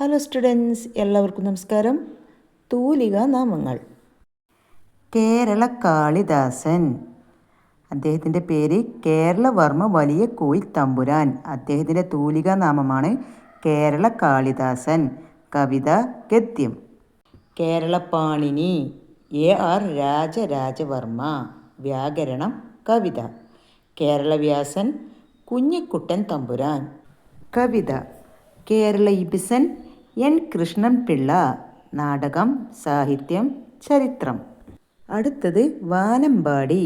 Hello students എല്ലാവർക്കും നമസ്കാരം. തൂലിക നാമങ്ങൾ. കേരള കാളിദാസൻ അദ്ദേഹത്തിന്റെ പേര് കേരളവർമ്മ വലിയ കോയിൽ തമ്പുരാൻ. അദ്ദേഹത്തിന്റെ തൂലിക നാമമാണ് കേരള കാളിദാസൻ കവിത ഗദ്യം. Keralapanini A R Rajarajavarma. വ്യാകരണം കവിത. കേരളവ്യാസൻ കുഞ്ഞിക്കുട്ടൻ തമ്പുരാൻ. കവിത. കേരള ഇബിസൻ എൻ കൃഷ്ണൻ പിള്ള നാടകം സാഹിത്യം ചരിത്രം. അടുത്തത് വാനമ്പാടി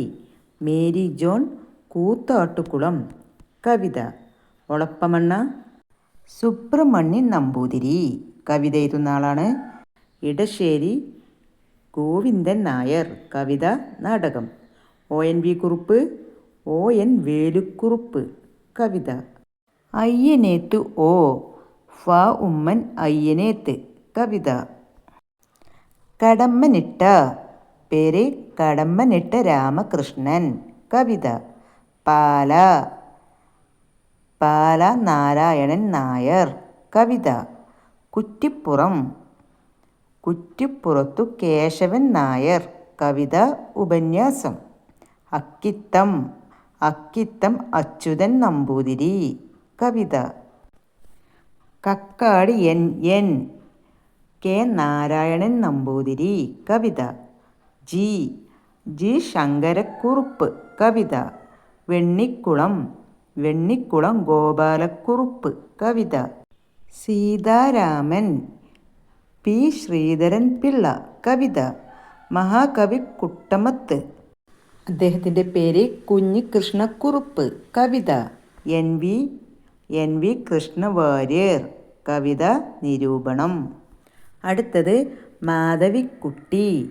മേരി ജോൺ കൂത്താട്ടുകുളം കവിത. ഒളപ്പമണ്ണ സുബ്രഹ്മണ്യൻ നമ്പൂതിരി കവിത എഴുതുന്ന ആളാണ്. ഇടശ്ശേരി ഗോവിന്ദൻ നായർ കവിത നാടകം. O N V Kurup O N Velukurup കവിത. അയ്യനേത്തു ഓ ഫ ഉമ്മൻ അയ്യനേത്ത് കവിത. കടമ്മനിട്ട പേര് കടമ്മനിട്ട രാമകൃഷ്ണൻ കവിത. പാല പാല നാരായണൻ നായർ കവിത. കുറ്റിപ്പുറം കുറ്റിപ്പുറത്തു കേശവൻ നായർ കവിത ഉപന്യാസം. അക്കിത്തം അക്കിത്തം അച്യുതൻ നമ്പൂതിരി കവിത. Kakkad N N. K. Narayanan Namboothiri കവിത. ജി. ജി. ശങ്കരക്കുറുപ്പ് കവിത. വെണ്ണിക്കുളം വെണ്ണിക്കുളം ഗോപാലക്കുറുപ്പ് കവിത. സീതാരാമൻ പി. ശ്രീധരൻ പിള്ള കവിത. മഹാകവി കുട്ടമത്ത്. അദ്ദേഹത്തിന്റെ പേര് കുഞ്ഞികൃഷ്ണക്കുറുപ്പ് കവിത. N. V. N V Krishnavarrier കവിത നിരൂപണം. അടുത്തത് മാധവിക്കുട്ടി.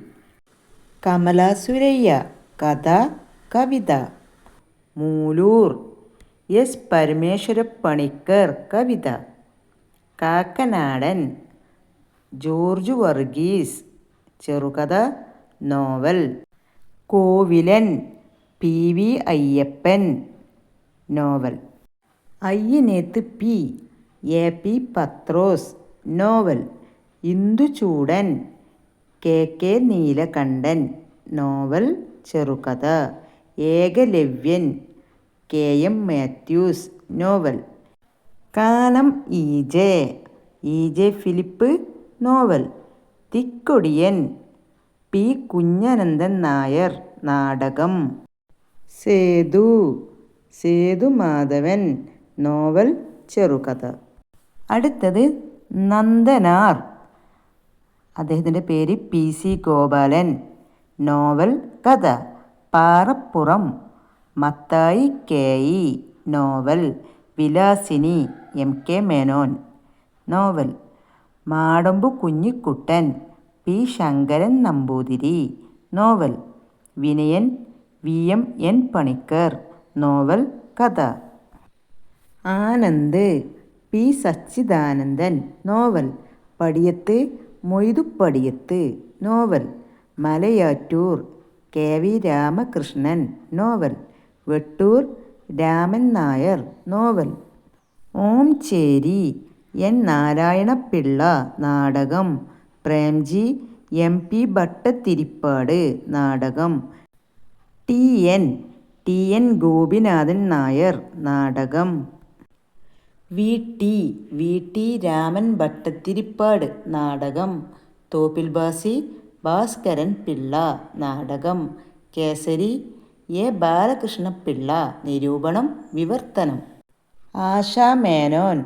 കമലാസുരയ്യ കഥ കവിത. മൂലൂർ എസ് പരമേശ്വരപ്പണിക്കർ കവിത. കാക്കനാടൻ ജോർജ് വർഗീസ് ചെറുകഥ novel. Kovilan P V Ayyappan novel. Ayyaneth P. A. P. Pathrose. Novel. Induchoodan. K. K. Neelakantan. Novel. ചെറുകഥ. Ekalavyan. K. M. Mathews. Novel. കാലം E. J. E. J. Philip. Novel. Thikkodiyan. P. Kunhanandan Nair. നാടകം. Sethu. Sethu Madhavan novel ചെറുകഥ. അടുത്തത് നന്ദനാർ. അദ്ദേഹത്തിന്റെ പേര് P. C. Gopalan. Novel കഥ. Parappuram. Mathai K. E. Novel. Vilasini M. K. Menon. Novel. Madampu Kunhikuttan. P. Sankaran Namboothiri. Novel. Vinayan V. M. N. Panicker. Novel കഥ. Anand P Sachidanandan novel. Padiyath Moidupadiyath novel. Malayattoor K V Ramakrishnan novel. Vettoor Raman Nair novel. Omcheri N Narayanapillai നാടകം. Premji M P Bhattathiripad നാടകം. T N T N Gopinathan Nair നാടകം. V T V T Raman Bhattathiripad നാടകം. തോപ്പിൽ ബാസി ഭാസ്കരൻ പിള്ള നാടകം. Kesari A Balakrishna Pillai നിരൂപണം വിവർത്തനം. ASHA Menon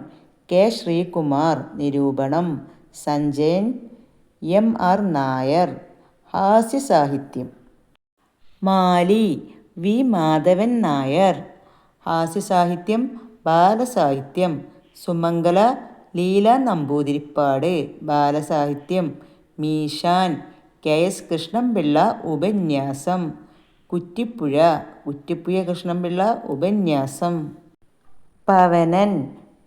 K Sreekumar നിരൂപണം. Sanjayan M R Nair ഹാസ്യസാഹിത്യം Mali V Madhavan Nair ഹാസ്യസാഹിത്യം ബാലസാഹിത്യം. സുമംഗല ലീല നമ്പൂതിരിപ്പാട്. ബാലസാഹിത്യം. മീശാൻ. കെ. എസ്. കൃഷ്ണൻപിള്ള ഉപന്യാസം. കുറ്റിപ്പുഴ. കുറ്റിപ്പുഴ കൃഷ്ണൻപിള്ള ഉപന്യാസം. പവനൻ.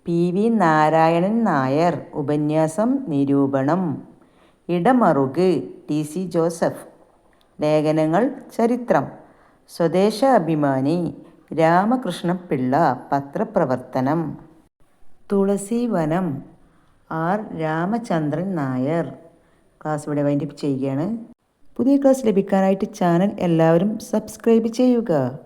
പി. വി. നാരായണൻ നായർ ഉപന്യാസം നിരൂപണം. ഇടമറുക്. ടി. സി. ജോസഫ്. ലേഖനങ്ങൾ ചരിത്രം. സ്വദേശ അഭിമാനി രാമകൃഷ്ണപിള്ള പത്രപ്രവർത്തനം. തുളസി വനം ആർ. രാമചന്ദ്രൻ നായർ. ക്ലാസ് ഇവിടെ വൈൻഡപ്പ് ചെയ്യുകയാണ്. പുതിയ ക്ലാസ് ലഭിക്കാനായിട്ട് ചാനൽ എല്ലാവരും സബ്സ്ക്രൈബ് ചെയ്യുക.